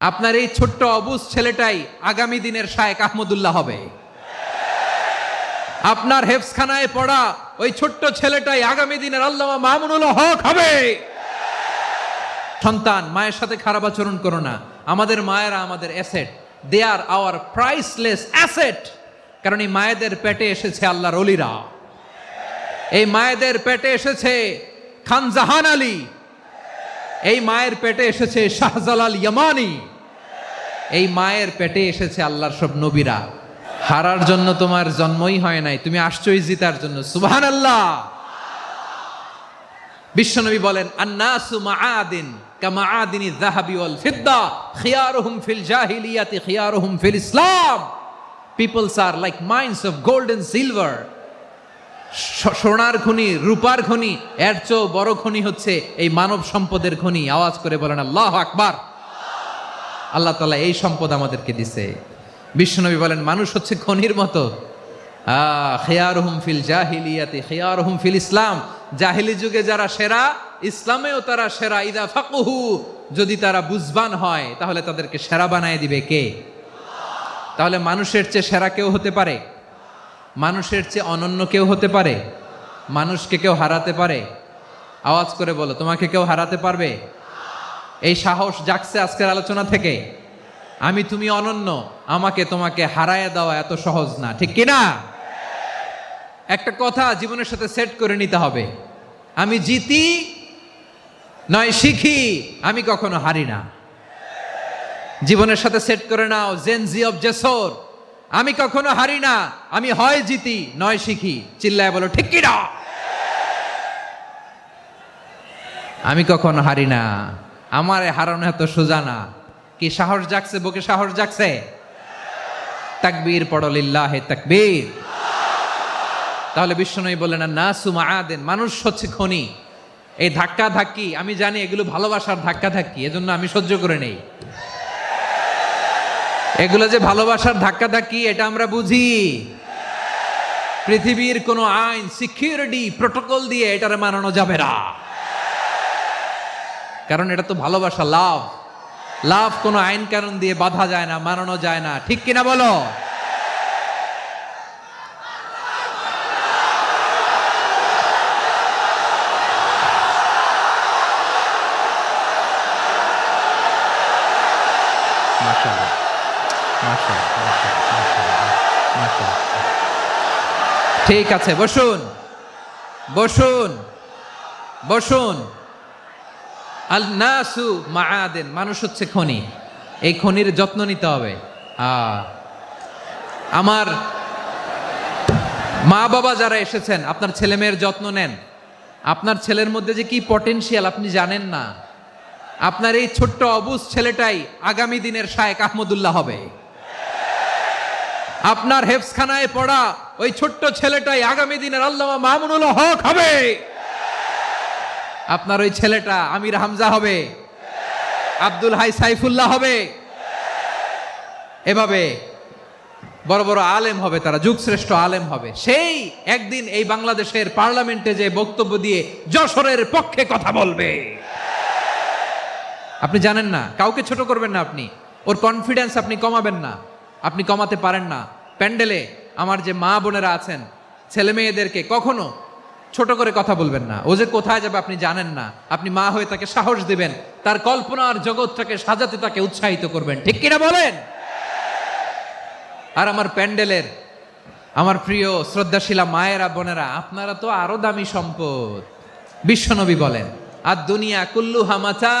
আপনার এই ছোট্ট অবুজ ছেলেটাই আগামী দিনের শায়েক আহমদুল্লাহ হবে। আপনার হেফসখানায় পড়া ওই ছোট্ট ছেলেটাই আগামী দিনের আল্লামা মামুনুল হক হবে। সন্তান, মায়ের সাথে খারাপ আচরণ করো না। আমাদের মায়েরা আমাদের asset. They are our priceless asset কারণ এই মায়েদের পেটে এসেছে আল্লাহর অলিরা। এই মায়েদের পেটে এসেছে খান জাহান আলী। এই মায়ের পেটে এসেছে শাহজালাল ইয়ামানি। এই মায়ের পেটে এসেছে আল্লাহর সব নবীরা। হারার জন্য তোমার জন্মই হয় নাই, তুমি আসছই জিতার জন্য। সুবহান আল্লাহ বিশ্বনবী বলেন, আন্নাসু মাআদিন কামা আদিনি যাহাবি ওয়াল ফিদ্দা, খিয়ারুহুম ফিল জাহিলিয়াতি, খিয়ারুহুম ফিল ইসলাম। Peoples are like mines of gold and silver সোনার খনি, রূপার খনি, এর চেয়েও বড় খনি হচ্ছে এই মানব সম্পদের খনি। আওয়াজ করে বলেন, আল্লাহ আকবার। আল্লাহ তালা এই সম্পদ আমাদেরকে দিছে। বিশ্বনবী বলেন, মানুষ হচ্ছে খনির মতো। খেয়ারহুম ফিল জাহিলিয়াতে, খেয়ারহুম ফিল ইসলাম। জাহিলি যুগে যারা সেরা, ইসলামেও তারা সেরা। ইদা ফাকুহু যদি তারা বুঝবান হয়, তাহলে তাদেরকে সেরা বানায় দিবে কে? তাহলে মানুষের চেয়ে সেরা কেউ হতে পারে? মানুষের চেয়ে অনন্য কেউ হতে পারে? মানুষকে কেউ হারাতে পারে? আওয়াজ করে বলো, তোমাকে কেউ হারাতে পারবে? এই সাহস জাগছে আজকের আলোচনা থেকে। আমি তুমি অনন্য, আমাকে তোমাকে হারায় দেওয়া এত সহজ না, ঠিক কিনা? একটা কথা জীবনের সাথে সেট করে নিতে হবে। আমি জিতি নয় শিখি, আমি কখনো হারি না। জীবনের সাথে সেট করে নাও জেনজি অব জেসর আমি কখনো হারি না, আমি হয় জিতি, নয় শিখি। চিল্লায় বলো, ঠিক কিনা? আমি কখনো হারি না। আমার হারানো এত সোজা না। কি সাহস জাগছে বুকে সাহস জাগছে? তাকবীর পড়লিল্লাহে তাকবীর। তাহলে বিষ্ণনবী বললেন না সুমা আদেন মানুষ হচ্ছে খনি। এই ধাক্কা ধাক্কি আমি জানি এগুলো ভালোবাসার ধাক্কা ধাক্কি এজন্য আমি সহ্য করে নেই। এগুলো যে ভালোবাসার ধাক্কা ধাক্কি এটা আমরা বুঝি। পৃথিবীর কোনো আইন সিকিউরিটি প্রোটোকল দিয়ে এটারে মানানো যাবে না। কারণ এটা তো ভালোবাসা, লাভ। লাভ কোনো আইন কারণ দিয়ে বাধা যায় না, মানানো যায় না। ঠিক কিনা বলো। ঠিক আছে, বসুন বসুন বসুন। আল নাসু মানুষ হচ্ছে খনি। এই খনির যত্ন নিতে হবে। আমার মা বাবা যারা এসেছেন, আপনার ছেলে মেয়ের যত্ন নেন। আপনার ছেলের মধ্যে যে কি পটেনশিয়াল আপনি জানেন না। আপনার এই ছোট্ট অবুজ ছেলেটাই আগামী দিনের শায়েক আহমদুল্লাহ হবে। আপনার হেফসখানায় পড়া ওই ছোট্ট ছেলেটাই আগামী দিনের আল্লামা মামুনুল হক হবে। আপনার ওই ছেলেটা আমির হামজা হবে? আব্দুল হাই সাইফুল্লাহ হবে? এভাবে বড় বড় আলেম হবে, তারা যুগশ্রেষ্ঠ আলেম হবে। সেই একদিন এই বাংলাদেশের পার্লামেন্টে যে বক্তব্য দিয়ে যশোরের পক্ষে কথা বলবে। আপনি জানেন না, কাউকে ছোট করবেন না আপনি। ওর কনফিডেন্স আপনি কমাবেন না, আপনি কমাতে পারেন না। প্যান্ডেলে আমার যে মা বোনেরা আছেন ছেলে মেয়েদেরকে কখনো ছোট করে কথা বলবেন না। ও যে কোথায় যাবে আপনি জানেন না। আপনি মা হয়ে তাকে সাহস দিবেন। তার কল্পনার জগৎটাকে সাজাতে তাকে উৎসাহিত করবেন। ঠিক কিনা বলেন? আর আমার প্যান্ডেলের আমার প্রিয় শ্রদ্ধাশীলা মায়েরা, বোনেরা, আপনারা তো আরও দামি সম্পদ। বিশ্বনবী বলেন আর দুনিয়া কুল্লু হামাচা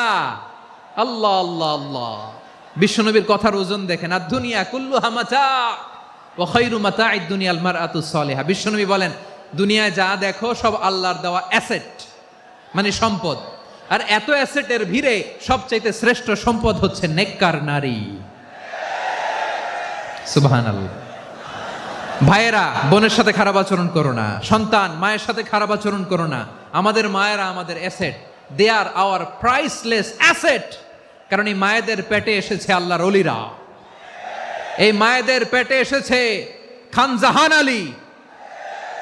আল্লাহ আল্লাহ আল্লাহ। বিশ্বনবীর কথার ওজন দেখেন আর দুনিয়া কুল্লু হামাচা ও খৈরু মাতা দুনিয়া আলমার আতু সলেহা। বিশ্বনবী বলেন দুনিয়ায় যা দেখো সব আল্লাহর দেওয়া অ্যাসেট মানে সম্পদ। আর এত অ্যাসেটের ভিড়ে সবচাইতে শ্রেষ্ঠ সম্পদ হচ্ছে নেককার নারী। সুবহান ভাইয়েরা, বোনের সাথে খারাপ আচরণ করো না। সন্তান, মায়ের সাথে খারাপ আচরণ করো না। আমাদের মায়েরা আমাদের asset they are our priceless asset কারণ এই মায়েদের পেটে এসেছে আল্লাহর অলিরা। এই মায়েদের পেটে এসেছে খান জাহান আলী।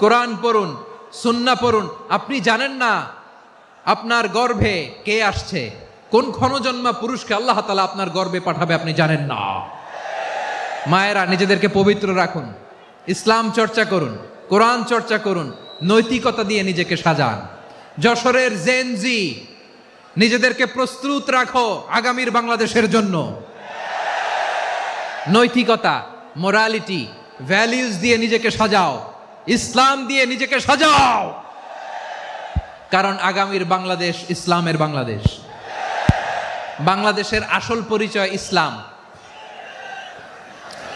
কোরআন পড়ুন, সুন্না পড়ুন, আপনি জানেন না আপনার গর্ভে কে আসছে, কোন ক্ষণজন্মা পুরুষকে আল্লাহ তালা আপনার গর্বে পাঠাবে আপনি জানেন না। মায়েরা নিজেদেরকে পবিত্র রাখুন, ইসলাম চর্চা করুন, কোরআন চর্চা করুন, নৈতিকতা দিয়ে নিজেকে সাজান। যশোরের জেনজি নিজেদেরকে প্রস্তুত রাখো আগামীর বাংলাদেশের জন্য। নৈতিকতা মোরালিটি ভ্যালিউজ দিয়ে নিজেকে সাজাও। ইসলাম দিয়ে নিজেকে সাজাও। কারণ আগামীর বাংলাদেশ ইসলামের বাংলাদেশ। বাংলাদেশের আসল পরিচয় ইসলাম।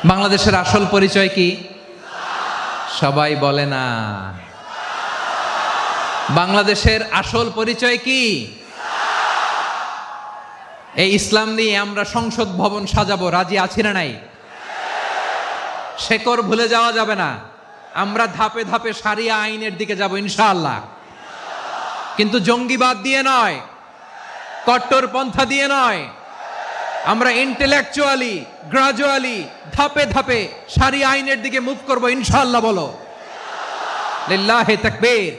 বাংলাদেশের আসল পরিচয় কি? সবাই বলে না। বাংলাদেশের আসল পরিচয় কি? এই ইসলাম নিয়ে আমরা সংসদ ভবন সাজাবো, রাজি আছি না নাই? শেকর ভুলে যাওয়া যাবে না। আমরা ধাপে ধাপে সারিয়া আইনের দিকে যাব, ইনশাআল্লাহ। কিন্তু জঙ্গিবাদ দিয়ে নয়, কট্টর পন্থা দিয়ে নয়। আমরা ইন্টেলেকচুয়ালি গ্রাজুয়ালি ধাপে ধাপে সারি আইনের দিকে মুভ করব, ইনশাআল্লাহ বলো। লিল্লাহে তাকবীর।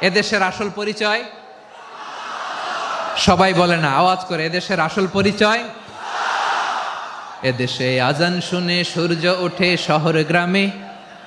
এদেশের আসল পরিচয়? সবাই বলে না, আওয়াজ করে, এদেশের আসল পরিচয়? এদেশে আজান শুনে সূর্য ওঠে শহর গ্রামে।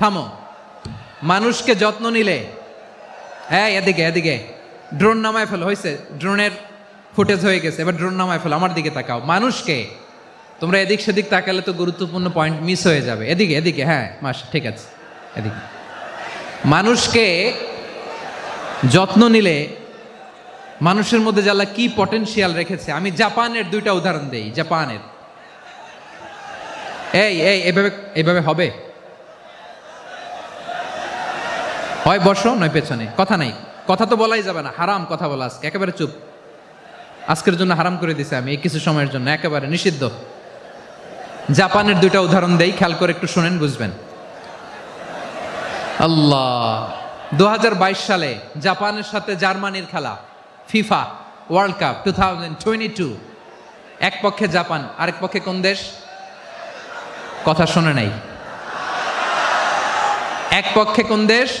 থামো মানুষকে যত্ন নিলে। হ্যাঁ এদিকে এদিকে। ড্রোন নামায় ফেলো হয়েছে ড্রোনের ফুটেজ হয়ে গেছে, এবার ড্রোন নামায় ফেলো, আমার দিকে তাকাও। মানুষকে, তোমরা এদিক সেদিক তাকালে তো গুরুত্বপূর্ণ পয়েন্ট মিস হয়ে যাবে। এদিকে এদিকে হ্যাঁ মাস, ঠিক আছে, এদিকে। মানুষকে যত্ন নিলে মানুষের মধ্যে যারা কি পটেনশিয়াল রেখেছে, আমি জাপানের দুইটা উদাহরণ দেই, জাপানের। এই এই, এভাবে এভাবে হবে? হয় বসো, নয় পেছনে। কথা নাই। কথা তো বলাই যাবে না। হারাম কথা বলা আজকে। একেবারে চুপ। আজকের জন্য হারাম করে দিছে আমি এই কিছু সময়ের জন্য। একেবারে নিষিদ্ধ। জাপানের দুইটা উদাহরণ দেই, খেয়াল করে একটু শোনেন, বুঝবেন। আল্লাহ। দুই হাজার বাইশ সালে জাপানের সাথে জার্মানির খেলা, FIFA world cup, two thousand twenty two. এক পক্ষে জাপান, আরেক পক্ষে কোন দেশ? কথা শোনে নাই। এক পক্ষে কোন দেশ?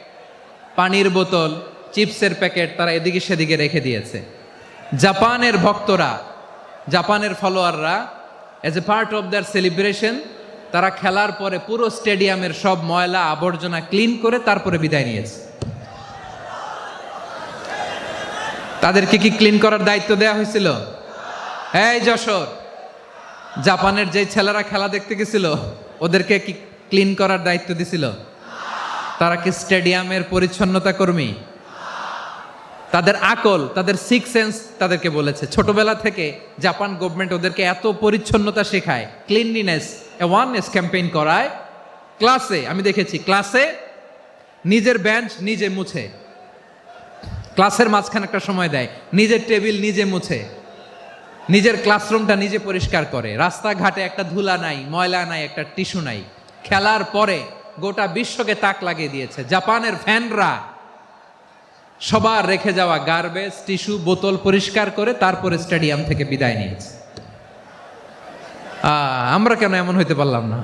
পানির বোতল, চিপসের প্যাকেট তারা এদিকে সেদিকে রেখে দিয়েছে। জাপানের ভক্তরা, জাপানের ফলোয়াররা as a part of their celebration তারা খেলার পরে পুরো স্টেডিয়ামের সব ময়লা, আবর্জনা ক্লিন করে তারপরে বিদায় নিয়েছে। তাদেরকে কি ক্লিন করার দায়িত্ব দেওয়া হয়েছিল? এই যশোর, জাপানের যে ছেলেরা খেলা দেখতে গেছিল, ওদেরকে কি ক্লিন করার দায়িত্ব দিছিল? তারা কি স্টেডিয়ামের পরিচ্ছন্নতা কর্মী? তাদের আকল, তাদের সিক্স সেন্স তাদেরকে বলেছে। ছোটবেলা থেকে জাপান গভর্নমেন্ট ওদেরকে এত পরিচ্ছন্নতা শেখায় ক্লিনলিনেস অ্যাওয়ারনেস ক্যাম্পেইন করায়। ক্লাসে আমি দেখেছি ক্লাসে নিজের বেঞ্চ নিজে মুছে। ক্লাসের মাঝখানে একটা সময় দেয়, নিজের টেবিল নিজে মুছে। নিজের ক্লাসরুমটা নিজে পরিষ্কার করে। রাস্তাঘাটে একটা ধুলা নাই, ময়লা নাই, একটা টিস্যু নাই। খেলার পরে গোটা বিশ্বকে তাক লাগিয়ে দিয়েছে। জাপানের ফ্যানরা সবার রেখে যাওয়া গার্বেজ টিস্যু বোতল পরিষ্কার করে তারপরে স্টেডিয়াম থেকে বিদায় নিয়েছে। আমরা কেন এমন হইতে পারলাম না?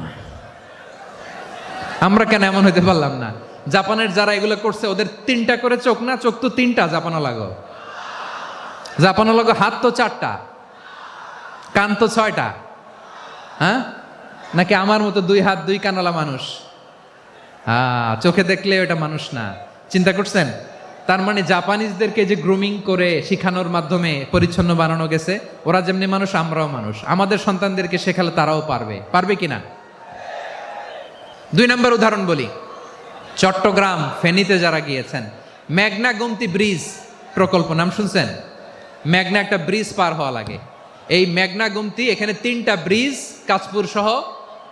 আমরা কেন এমন হইতে পারলাম না? জাপানের যারা এগুলো করছে, ওদের তিনটা করে চোখ না? চোখ তো তিনটা জাপানো লাগো জাপানো লাগো হাত তো চারটা, কান তো ছয়টা হ্যাঁ? নাকি আমার মতো দুই হাত দুই কানওয়ালা মানুষ? চোখে দেখলে ওটা মানুষ না। চিন্তা করছেন? তার মানে জাপানিজদেরকে যে গ্রুমিং করে শিখানোর মাধ্যমে পরিচ্ছন্ন বানানো গেছে, ওরা যেমনি মানুষ, আমরাও মানুষ। আমাদের সন্তানদেরকে শেখালে তারাও পারবে। পারবে কিনা দুই নম্বর উদাহরণ বলি। চট্টগ্রাম, ফেনীতে যারা গিয়েছেন মেঘনা গোমতি ব্রিজ প্রকল্প, নাম শুনছেন? মেঘনা একটা ব্রিজ পার হওয়া লাগে। এই মেঘনা গুমতি, এখানে তিনটা ব্রিজ কাজপুর সহ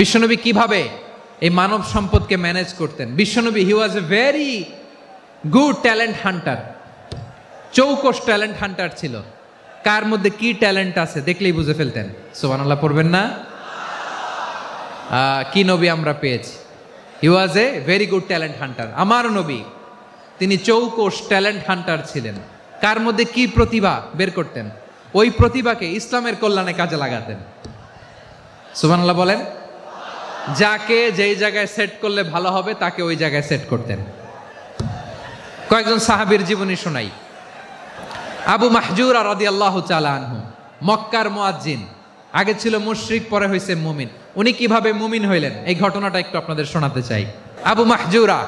বিশ্বনবী কীভাবে এই মানব সম্পদকে ম্যানেজ করতেন? বিশ্বনবী he was a very good talent hunter চৌকস talent hunter ছিল। কার মধ্যে কি ট্যালেন্ট আছে দেখলেই বুঝে ফেলতেন। সোবান আল্লাহ পড়বেন না? কি নবী আমরা পেয়েছি? He was a very good talent hunter আমার নবী, তিনি চৌকস ট্যালেন্ট হান্টার ছিলেন। কার মধ্যে কি প্রতিভা বের করতেন? ওই প্রতিভাকে ইসলামের কল্যাণে কাজে লাগাতেন। সুবহানাল্লাহ বলেন যাকে যেই জায়গায় সেট করলে ভালো হবে, তাকে ওই জায়গায় সেট করতেন। কয়েকজন সাহাবীর জীবনী শোনাই। আবু মাহজুর আর রাদি আল্লাহ আনহু, মক্কার মুয়াজ্জিন। আগে ছিল মুশরিক, পরে হয়েছে মুমিন। উনি কীভাবে মুমিন হইলেন? এই ঘটনাটা একটু আপনাদের শোনাতে চাই। আবু মাহজুরা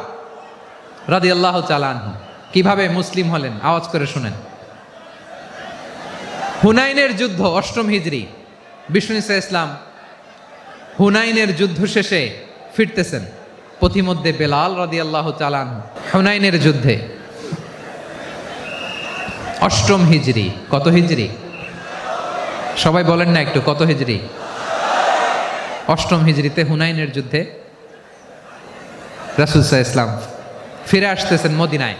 রাদি আল্লাহ আনহু, কীভাবে মুসলিম হলেন? আওয়াজ করে শুনেন। হুনাইনের যুদ্ধ, অষ্টম হিজরি, বিষ্ণু ইসা ইসলাম হুনাইনের যুদ্ধ শেষে ফিরতেছেন। পথিমধ্যে বেলাল রাদি আল্লাহ চালান হুনাইনের যুদ্ধে। অষ্টম হিজরি। কত হিজরি? সবাই বলেন না একটু, কত হিজড়ি অষ্টম হিজড়িতে হুনাইনের যুদ্ধে রাসুলসাহ ইসলাম ফিরে আসতেছেন মদিনায়।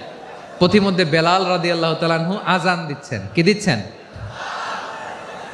পথিমধ্যে বেলাল রাদি আল্লাহ তালানহু আজান দিচ্ছেন। কি দিচ্ছেন?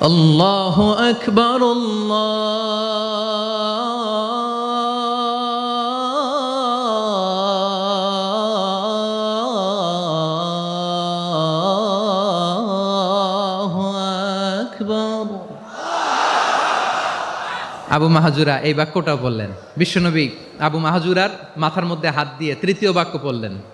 আল্লাহ আকবর আকবর। আবু মাহাজুরা, এই বাক্যটা বললেন। বিশ্বনবী আবু মাহাজুরার মাথার মধ্যে হাত দিয়ে তৃতীয় বাক্য বললেন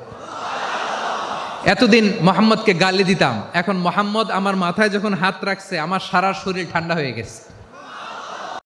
এতদিন মোহাম্মদকে গালি দিতাম। এখন মোহাম্মদ আমার মাথায় যখন হাত রাখছে, আমার সারা শরীর ঠান্ডা হয়ে গেছে।